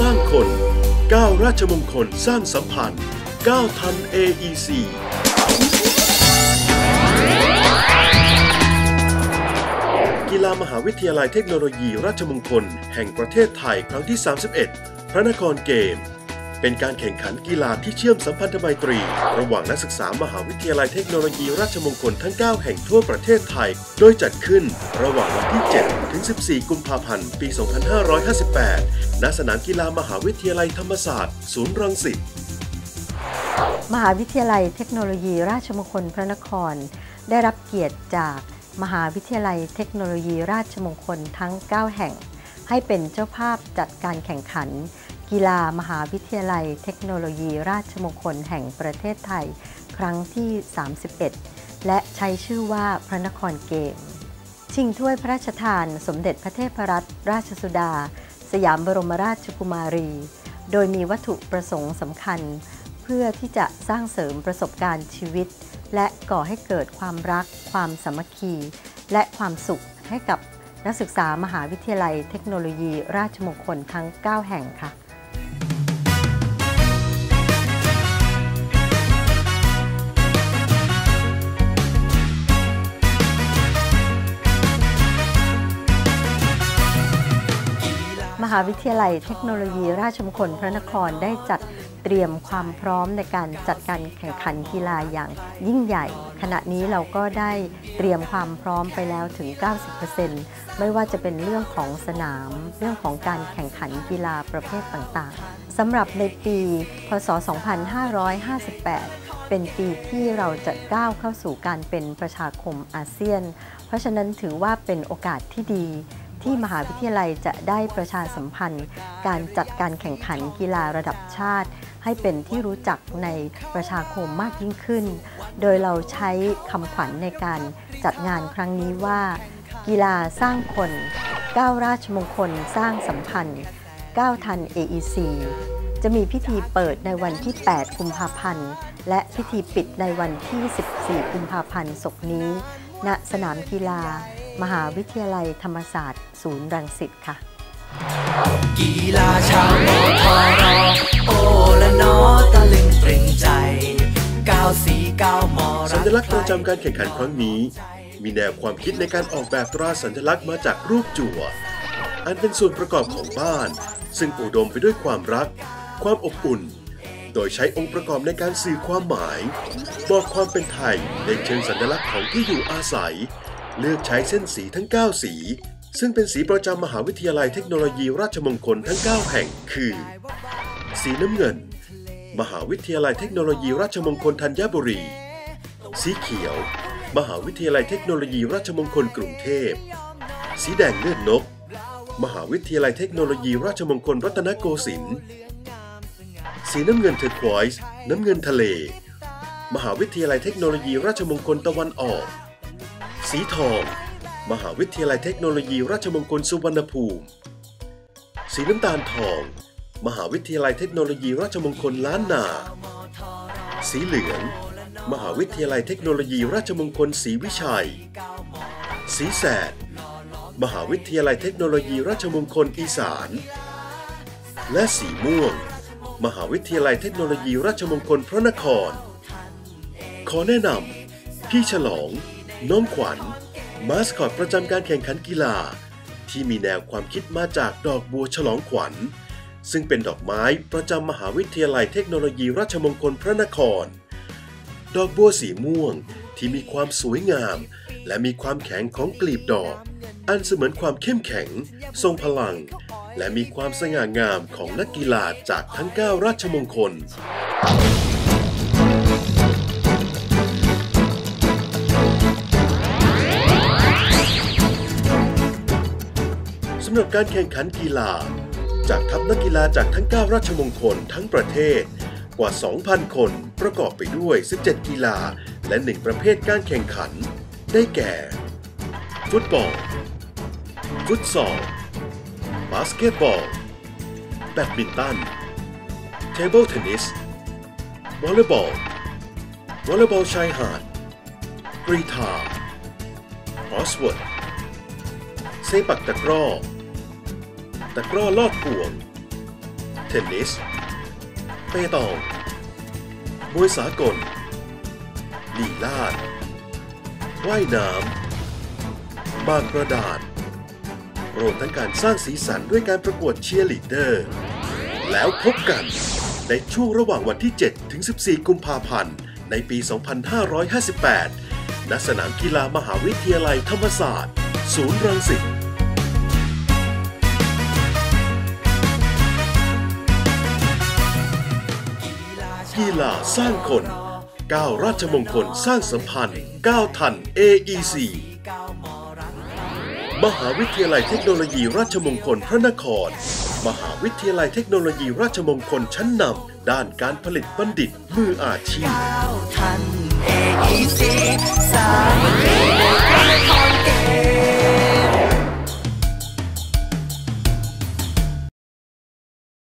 สร้างคน9ราชมงคลสร้างสัมพันธ์9ทัน AEC กีฬามหาวิทยาลัยเทคโนโลยีราชมงคล แห่งประเทศไทยครั้งที่ 31 พระนครเกม เป็นการแข่งขันกีฬาที่เชื่อมสัมพันธไมตรี ระหว่างนักศึกษามหาวิทยาลัยเทคโนโลยีราชมงคลทั้ง 9 แห่งทั่วประเทศไทย โดยจัดขึ้นระหว่างวันที่ 7 ถึง 14 กุมภาพันธ์ ปี 2558 ณ สนามกีฬามหาวิทยาลัยธรรมศาสตร์ ศูนย์รังสิต มหาวิทยาลัยเทคโนโลยีราชมงคลพระนคร ได้รับเกียรติจากมหาวิทยาลัยเทคโนโลยีราชมงคลทั้ง 9 แห่ง ให้เป็นเจ้าภาพจัดการแข่งขัน กีฬามหาวิทยาลัยเทคโนโลยีราชมงคลแห่งประเทศไทย ครั้งที่ 31 และใช้ชื่อว่าพระนครเกม ชิงถ้วยพระราชทานสมเด็จพระเทพรัตนราชสุดา สยามบรมราชกุมารี โดยมีวัตถุประสงค์สำคัญ เพื่อที่จะสร้างเสริมประสบการณ์ชีวิต และก่อให้เกิดความรัก ความสามัคคี และความสุขให้กับนักศึกษามหาวิทยาลัยเทคโนโลยีราชมงคลทั้ง 9 แห่งค่ะ หาวิทยาลัยเทคโนโลยีราชมงคลพระนครได้จัดเตรียมความพร้อมในการจัดการแข่งขันกีฬาอย่างยิ่งใหญ่ ขณะนี้เราก็ได้เตรียมความพร้อมไปแล้วถึง 90%ไม่ว่าจะเป็นเรื่องของสนาม เรื่องของการแข่งขันกีฬาประเภทต่างๆสำหรับในปีพศ 2558เป็นปีที่เราจะก้าวเข้าสู่การเป็นประชาคมอาเซียน เพราะฉะนั้นถือว่าเป็นโอกาสที่ดี ที่มหาวิทยาลัยจะได้ประชาสัมพันธ์ การจัดการแข่งขันกีฬาระดับชาติ ให้เป็นที่รู้จักในประชาคมมากยิ่งขึ้น โดยเราใช้คำขวัญในการจัดงานครั้งนี้ว่า กีฬาสร้างคนก้าวราชมงคลสร้างสัมพันธ์ก้าวทัน AEC จะมีพิธีเปิดในวันที่ 8 กุมภาพันธ์ และพิธีปิดในวันที่ 14 กุมภาพันธ์ศกนี้ ณ สนามกีฬา มหาวิทยาลัยธรรมศาสตร์ ศูนย์รังสิตค่ะ กีฬาชาวมทรโอละนอตะลึงตรึงใจก้าวสีก้าวมอสัญลักษณ์ประจำการแข่งขันครั้งนี้ มีแนวความคิดในการออกแบบตราสัญลักษณ์มาจากรูปจั่ว อันเป็นส่วนประกอบของบ้าน ซึ่งอุดมไปด้วยความรัก ความอบอุ่นโดยใช้องค์ประกอบในการสื่อความหมาย บอกความเป็นไทยในเชิงสัญลักษณ์ของที่อยู่อาศัย เลือกใช้เส้นสีทั้ง 9 สี ซึ่งเป็นสีประจำมหาวิทยาลัยเทคโนโลยีราชมงคลทั้ง 9 แห่ง คือ สีน้ำเงิน มหาวิทยาลัยเทคโนโลยีราชมงคลธัญบุรี สีเขียว มหาวิทยาลัยเทคโนโลยีราชมงคลกรุงเทพ สีแดงเลือดนก มหาวิทยาลัยเทคโนโลยีราชมงคลรัตนโกสินทร์สีน้ำเงินเทอร์ควอยส์น้ำเงินทะเล มหาวิทยาลัยเทคโนโลยีราชมงคลตะวันออก สีทอง มหาวิทยาลัยเทคโนโลยีราชมงคลสุวรรณภูมิ สีน้ำตาลทอง มหาวิทยาลัยเทคโนโลยีราชมงคลล้านนา สีเหลือง มหาวิทยาลัยเทคโนโลยีราชมงคลศรีวิชัย สีแสด มหาวิทยาลัยเทคโนโลยีราชมงคลอีสาน และสีม่วง มหาวิทยาลัยเทคโนโลยีราชมงคลพระนคร ขอแนะนำพี่ฉลอง น้องขวัญ มาสคอตประจำการแข่งขันกีฬา ที่มีแนวความคิดมาจากดอกบัวฉลองขวัญ ซึ่งเป็นดอกไม้ประจำมหาวิทยาลัยเทคโนโลยีราชมงคลพระนคร ดอกบัวสีม่วงที่มีความสวยงาม และมีความแข็งของกลีบดอก อันเสมือนความเข้มแข็ง ทรงพลัง และมีความสง่างามของนักกีฬาจากทั้ง 9 ราชมงคลำหรับการแข่งขันกีฬา จากทัพนักกีฬาจากทั้ง 9 ราชมงคลทั้งประเทศ กว่า 2,000 คนประกอบไปด้วย 17 กีฬา และ 1 ประเภทการแข่งขัน ได้แก่ ฟุตบอล ฟุตซอล บาสเกตบอล แบดมินตัน เทเบิลเทนนิส วอลเลย์บอล วอลเลย์บอลชายหาดกรีธาครอสเวิร์ดเซปักตะกร้อ ตะกร้อลอดห่วง เทนนิส เปตองมวยสากล ลีลาด ว่ายน้ำมากระดาษ รวมทั้งการสร้างสีสันด้วยการประกวดเชียร์ลีดเดอร์ แล้วพบกันในช่วงระหว่างวันที่ 7 ถึง 14 กุมภาพันธ์ ในปี 2558 ณ สนามกีฬามหาวิทยาลัยธรรมศาสตร์ ศูนย์รังสิต กีฬาสร้างคนก้าวราชมงคลสร้างสัมพันธ์ก้าวทัน AEC มหาวิทยาลัยเทคโนโลยีราชมงคลพระนคร มหาวิทยาลัยเทคโนโลยีราชมงคลชั้นนำด้านการผลิตบัณฑิตมืออาชีพสร้างคนเก่ง